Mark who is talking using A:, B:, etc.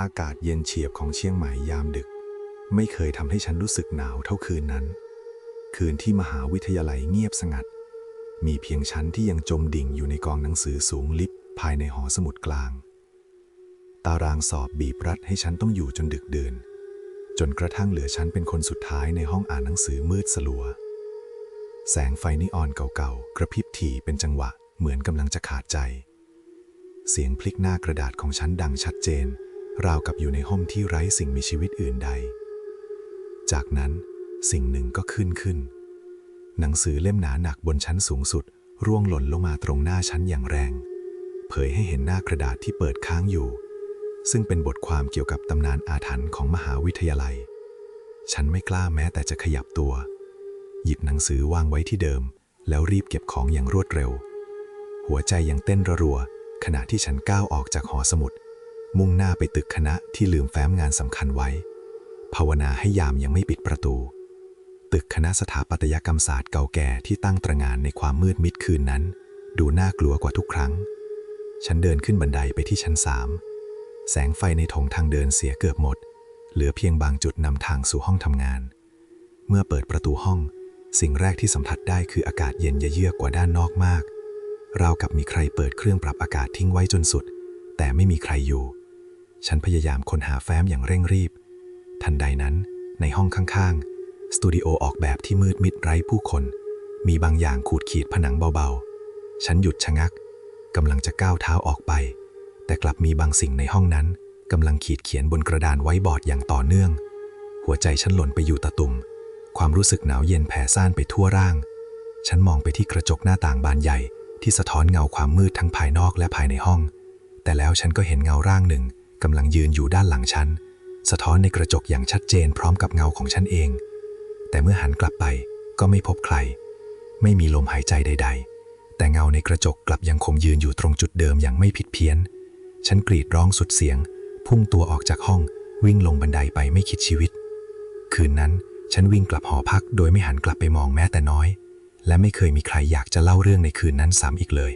A: อากาศเย็นเฉียบของเชียงใหม่ยามดึก ไม่เคยทำให้ฉันรู้สึกหนาวเท่าคืนนั้น คืนที่มหาวิทยาลัยเงียบสงัด มีเพียงฉันที่ยังจมดิ่งอยู่ในกองหนังสือสูงลิบภายในหอสมุดกลาง ตารางสอบบีบรัดให้ฉันต้องอยู่จนดึกเดินจนกระทั่งเหลือฉันเป็นคนสุดท้ายในห้องอ่านหนังสือมืดสลัว แสงไฟนิออนเก่าๆ กระพริบถี่เป็นจังหวะเหมือนกำลังจะขาดใจ เสียงพลิกหน้ากระดาษของฉันดังชัดเจน ราวกับอยู่ในห้องที่ไร้สิ่งมีชีวิตอื่นใด จากนั้นสิ่งหนึ่งก็ขึ้นขึ้น หนังสือเล่มหนาหนักบนชั้นสูงสุด ร่วงหล่นลงมาตรงหน้าฉันอย่างแรง เผยให้เห็นหน้ากระดาษที่เปิดค้างอยู่ ซึ่งเป็นบทความเกี่ยวกับตำนานอาถรรพ์ของมหาวิทยาลัย ฉันไม่กล้าแม้แต่จะขยับตัว หยิบหนังสือวางไว้ที่เดิม แล้วรีบเก็บของอย่างรวดเร็ว หัวใจยังเต้นระรัว ขณะที่ฉันก้าวออกจากหอสมุด มุ่งหน้าไปตึกคณะที่ลืมแฟ้มงานสำคัญไว้ ภาวนาให้ยามยังไม่ปิดประตู ตึกคณะสถาปัตยกรรมศาสตร์เก่าแก่ที่ตั้งตระงานในความมืดมิดคืนนั้น ดูน่ากลัวกว่าทุกครั้ง ฉันเดินขึ้นบันไดไปที่ชั้นสามแสงไฟในถงทางเดินเสียเกือบหมด เหลือเพียงบางจุดนำทางสู่ห้องทำงาน เมื่อเปิดประตูห้อง สิ่งแรกที่สัมผัสได้คืออากาศเย็นเยือกกว่าด้านนอกมาก ราวกับมีใครเปิดเครื่องปรับอากาศทิ้งไว้จนสุด แต่ไม่มีใครอยู่ ฉันพยายามค้นหาแฟ้มอย่างเร่งรีบ ทันใดนั้น ในห้องข้างๆ สตูดิโอออกแบบที่มืดมิดไร้ผู้คน มีบางอย่างขูดขีดผนังเบาๆ ฉันหยุดชะงักกำลังจะก้าวเท้าออกไป แต่กลับมีบางสิ่งในห้องนั้นกำลังขีดเขียนบนกระดานไว้บอร์ดอย่างต่อเนื่อง หัวใจฉันหล่นไปอยู่ตะตุ่ม ความรู้สึกหนาวเย็นแผ่ซ่านไปทั่วร่าง ฉันมองไปที่กระจกหน้าต่างบานใหญ่ที่สะท้อนเงาความมืดทั้งภายนอกและภายในห้อง แต่แล้วฉันก็เห็นเงาร่างหนึ่ง กำลังยืนอยู่ด้านหลังฉัน สะท้อนในกระจกอย่างชัดเจนพร้อมกับเงาของฉันเอง แต่เมื่อหันกลับไปก็ไม่พบใคร ไม่มีลมหายใจใด ๆ แต่เงาในกระจกกลับยังคงยืนอยู่ตรงจุดเดิมอย่างไม่ผิดเพี้ยน ฉันกรีดร้องสุดเสียง พุ่งตัวออกจากห้องวิ่งลงบันไดไปไม่คิดชีวิต คืนนั้นฉันวิ่งกลับหอพักโดยไม่หันกลับไปมองแม้แต่น้อย และไม่เคยมีใครอยากจะเล่าเรื่องในคืนนั้นซ้ำอีกเลย